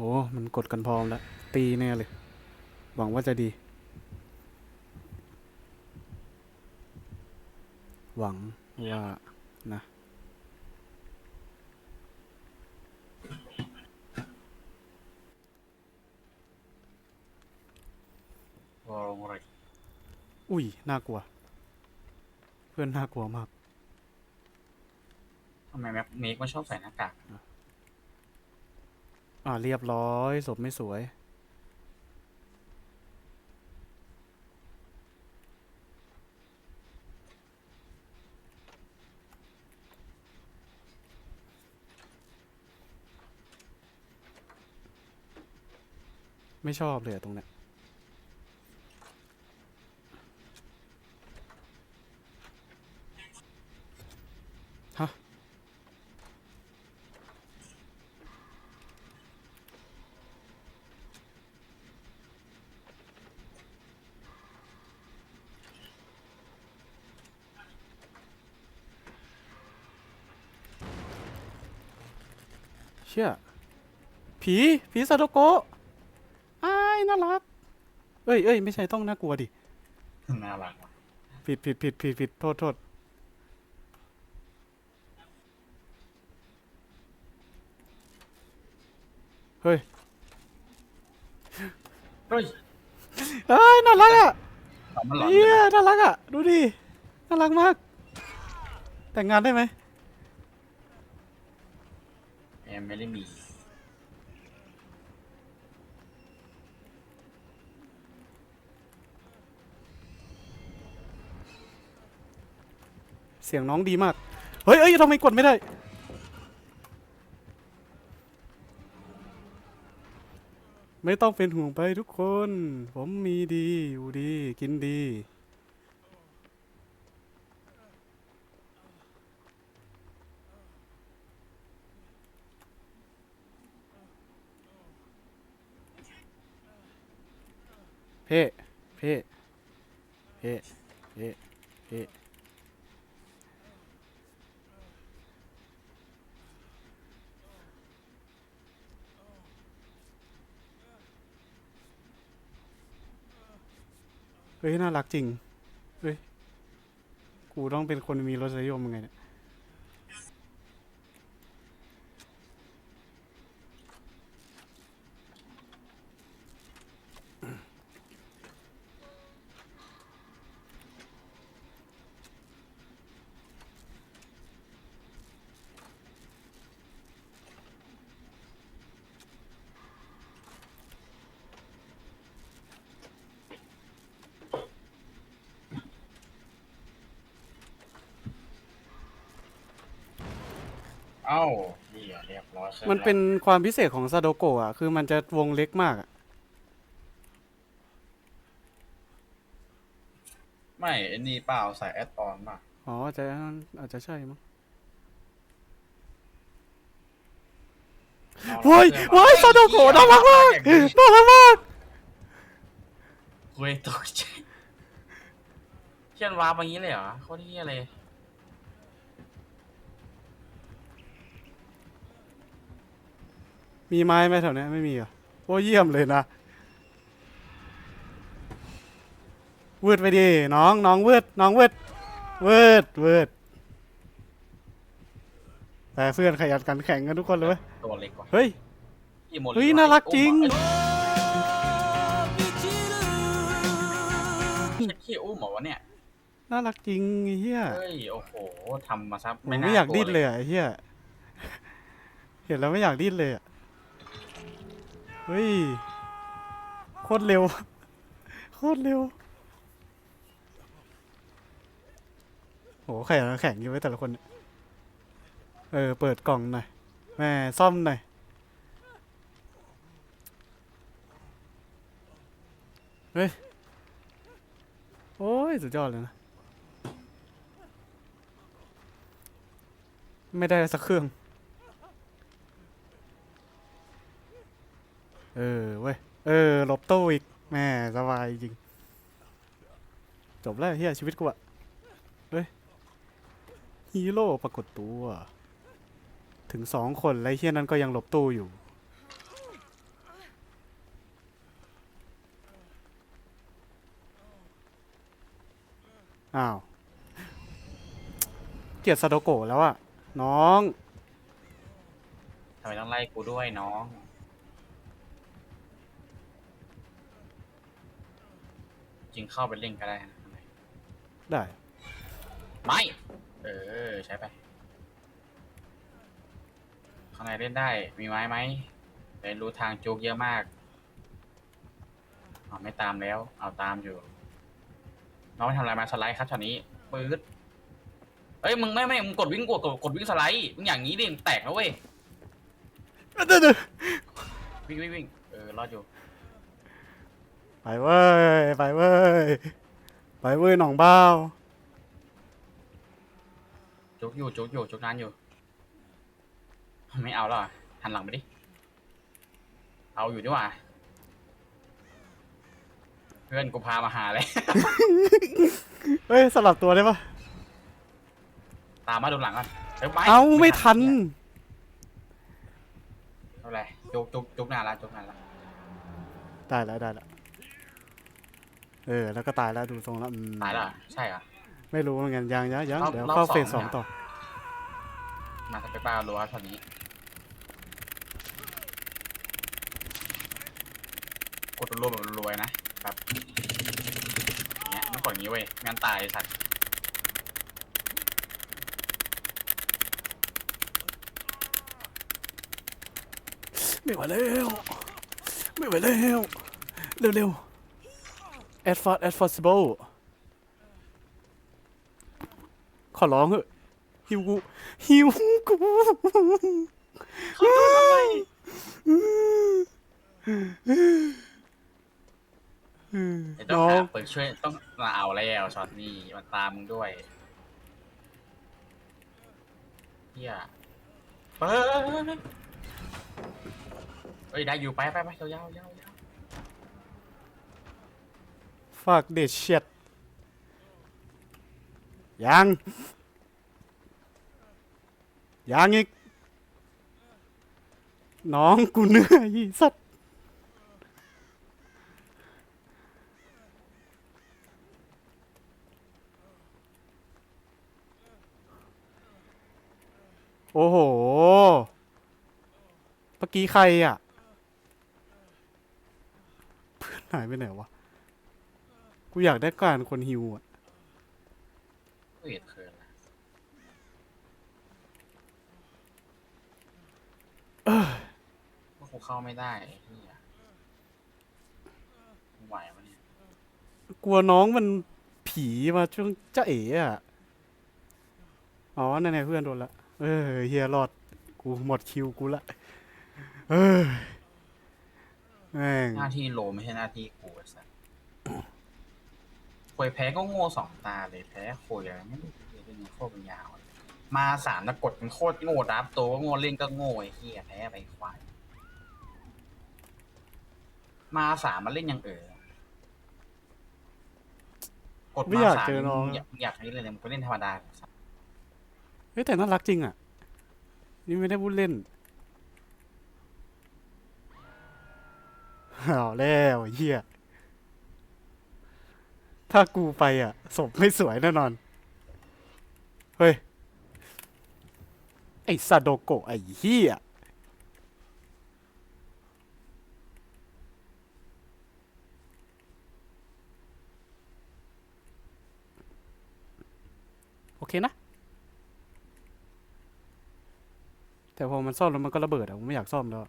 อ้มันกดกันพร้อมแล้ว ตีแน่เลย หวังว่าจะดี หวังว่านะวอลอะไรอุ้ย น่ากลัว เพื่อนน่ากลัวมาก ทำไมแม็กเมกมันชอบใส่หน้ากาก อ่าเรียบร้อยศพไม่สวย ไม่ชอบเลยอะตรงเนี้ย เชี่ยผีผีซาโดโกะอ้ายน่ารัก เอ้ยเอ้ยไม่ใช่ต้องน่ากลัวดิ น่ารักว่ะผิดผิดผิดผิดผิดโทษโทษเฮ้ยเฮ้ยเอ้ยน่ารักอะตอนมันหลอนเฮีเลยยนะน่ารักอะ ดูดิ น่ารักมาก แต่งงานได้ไหม ไม่ได้มี เสียงน้องดีมาก เฮ้ยเอ้ยทำไมกดไม่ได้ ไม่ต้องเป็นห่วงไปทุกคน ผมมีดี อยู่ดี กินดี พ่เพ่เพ่เพ่เพ่เฮ้ย น่ารักจริง เฮ้ย กูต้องเป็นคนมีรสนิยมยังไงเนี่ย เอ้านี่อะเรียบร้อยใช่ไหมันเป็นความพิเศษของซาโดโกะอะ คือมันจะวงเล็กมากอะไม่ไอ้นี่เปล่าใส่แอดออนมาอ๋ออาจจะอาจจะใช่มั้งเอาละเฮ้ยเพื่อนเฮ้ยซาโดโกะน่ารักมากอย่างนี้น่ารักมากเฮ้ยตกใจเชียนวาร์ปอย่างนี้เลยเหรอโคตรเฮียเลย มีไม้ไหมแถวเนี้ยไม่มีเหรอโอ้เยี่ยมเลยนะวืดไปดิน้องน้องวืดน้องวืดวืดวืดแต่เพื่อนขยันกันแข่งกันทุกคนเลยเว้ยตัวเล็กกว่าเฮ้ยอีโมลิเฮ้ยน่ารักจริงเช็ดขี้อุ้มเหรอวะเนี่ยน่ารักจริงไอ้เฮียเฮ้ยโอ้โหทำมาซับผมไม่อยากดิ้นเลยอะไอ้เฮียเห็นแล้วไม่อยากดิ้นเลยอะ เฮ้ย โคตรเร็ว โคตรเร็ว โหแข่งแข่งอยู่ไว้แต่ละคนเนี่ยเออ เปิดกล่องหน่อย แม่ซ่อมหน่อย เฮ้ย โอ้ย สุดยอดเลยนะ ไม่ได้สักเครื่อง เออเว้ย เออหลบตู้อีกแม่สบายจริง จบแล้วเฮียชีวิตกูอะเฮ้ยฮีโร่ปรากฏตัว ถึงสองคนและเฮียนั้นก็ยังหลบตู้อยู่ อ้าว เกียดซาโดโกะแล้วอะน้อง ทำไมต้องไล่กูด้วยน้อง จริงเข้าไปเล่นก็ได้นะได้ ไม่ เออ ใช้ไป ข้างในเล่นได้ มีไม้ไหมเรียนรู้ทางจุกเยอะมากเอาไม่ตามแล้ว เอาตามอยู่ น้องไปทำอะไรมาสไลด์ครับช็อตนี้ปื๊ดเอ้ยมึงไม่ไม่มึงกดวิ่งกดกดกดวิ่งสไลด์มึงอย่างนี้ดิมึงแตกนะเว้ย เดี๋ยวเดี๋ยววิ่งวิ่งวิ่งเออรอดอยู่ ไปเว้ย ไปเว้ย ไปเว้ยหนองบ้าวจุกอยู่จุกอยู่จุกนานอยู่ ไม่เอาแล้วอะหันหลังไปดิ เอาอยู่ดีกว่า เพื่อนกูพามาหาเลย เฮ้ยสลับตัวได้ปะตามมาดูหลังก่อนเอ้ยปเอ้าไม่ทันเท่าไหร่จุกจุกจุกนานละจุกนานละได้แล้วได้แล้ว เออ แล้วก็ตายแล้วดูทรงแล้วอืมตายแล้วเหรอใช่เหรอ ไม่รู้เหมือนกันยังยังยังรอบเดี๋ยวรอบเข้าสองเฟสสองเนี่ยต่อ มาสเปกบ้ารัวตอนนี้กดรัวๆแบบรวยๆนะแบบอย่างเงี้ยไม่กดอย่างงี้เว้ยไม่งั้นตายไอ้สัตว์ไม่ไหวแล้ว ไม่ไหวแล้ว เร็วเร็ว as fast as possible ขอร้องเถอะหิวกูหิวกูเดี๋ยวต้องน้องหาเปิดช่วยต้องมาเอาแล้วช็อตนี้มันตามมึงด้วยเฮียเปิดเฮ้ยได้อยู่ไปไปไปยาวๆยาวๆยาวฝาก เด็ดเช็ดยังยังอีก น้องกูเหนื่อยสัตว์โอ้โหเมื่อกี้ใครอะ เพื่อนหายไปไหนวะ กูอยากได้การคนฮิวอะเฮ้ยเขินนะว่ากูเข้าไม่ได้ไอ้เฮียไม่ไหววะเนี่ยกลัวน้องมันผีมาช่วงจ้าเอ๋อะอ๋อนั่นไงเพื่อนโดนละ เออเฮียรอด กูหมดคิวกูละ เออแม่งหน้าที่โลไม่ใช่หน้าที่กูไอ้สัส ควยแพ้ก็โง่สองตาเลยแพ้ควยอะไรไม่รู้เรื่องนี้โคตรเป็นยาวเลยมาสามตะกดมันโคตรโง่ดับตัวก็โง่เล่นก็โง่ไอ้เหี้ยแพ้ไปควายมาสามมาเล่นอย่างเออกดไม่มาอยากสามเจอน้องมึงอยากมึงอยากนี้เลยเนี่ยมึงไปเล่นธรรมดาสัสเฮ้ยแต่น่ารักจริงอะ นี่ไม่ได้พูดเล่นเอาแล้วเฮีย ถ้ากูไปอะศพไม่สวยแน่นอน เฮ้ย ไอ้ซาโดโกะไอ้เฮียโอเคนะ แต่พอมันซ่อมแล้วมันก็ระเบิดอะ ผมไม่อยากซ่อมแล้ว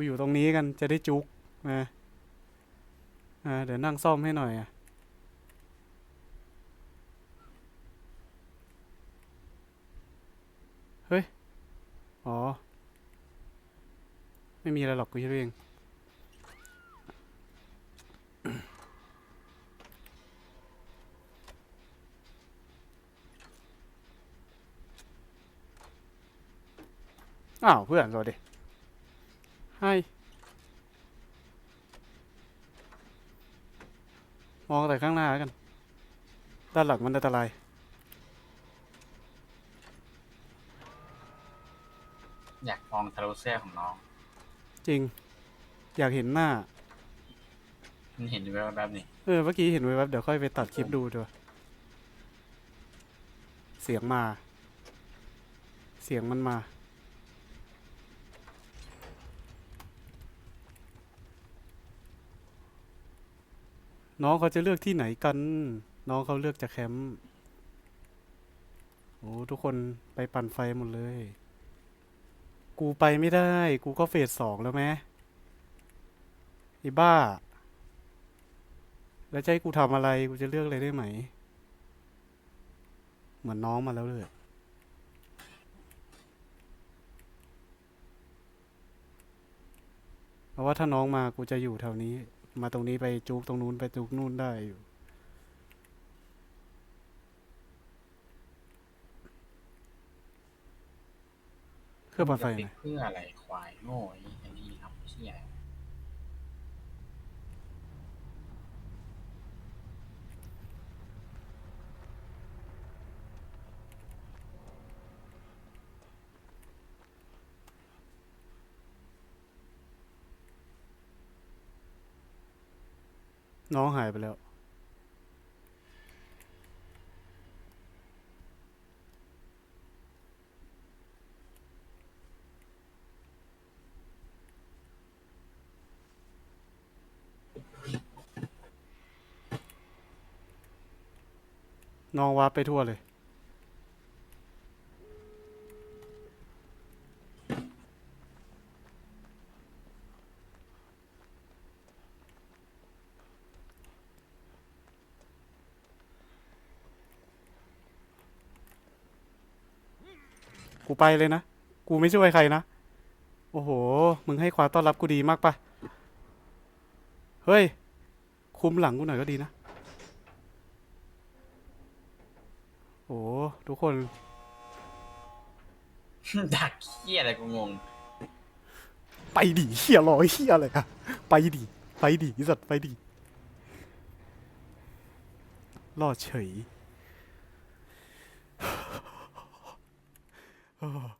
อะกูอยู่ตรงนี้กันจะได้จุกนะอ่าเดี๋ยวนั่งซ่อมให้หน่อยอะเฮ้ย อ๋อ ไม่มีอะไรหรอกกูคิดเองอ้าวเพื่อนสวัสดี ให้มองแต่ข้างหน้าแล้วกัน ด้านหลังมันอันตราย อยากมองทะลุเสื้อของน้อง จริง อยากเห็นหน้า มันเห็นอยู่แบบๆนี่เออ เมื่อกี้เห็นไว้แวบเดี๋ยวค่อยไปตัดคลิปดูดีกว่าเสียงมา เสียงมันมา น้องเขาจะเลือกที่ไหนกัน น้องเขาเลือกจะแคมป์โอ้ทุกคนไปปั่นไฟหมดเลย กูไปไม่ได้ กูก็เฟสสองแล้วไหมไอ้บ้า แล้วจะให้กูทำอะไร กูจะเลือกอะไรได้ไหม เหมือนน้องมาแล้วเลยเพราะว่าถ้าน้องมากูจะอยู่แถวนี้ มาตรงนี้ไปจุกตรงนู้นไปจุกนู่นได้อยู่เครื่องปั่นไฟจะไหปินดเพื่ออะไรควายโง่ไอ้อันนี้ครับเชี่ย น้องหายไปแล้ว น้องวาไปทั่วเลย กูไปเลยนะ กูไม่ช่วยใครนะ โอ้โห มึงให้ความต้อนรับกูดีมากปะเฮ้ย คุมหลังกูหน่อยก็ดีนะ โอ้โหทุกคน ดักเชี่ยอะไรกูงง ไปดิเฮียรอเฮียอะไรอะไปดิไปดิไอ้สัตว์ไปดิรอดเฉย เออ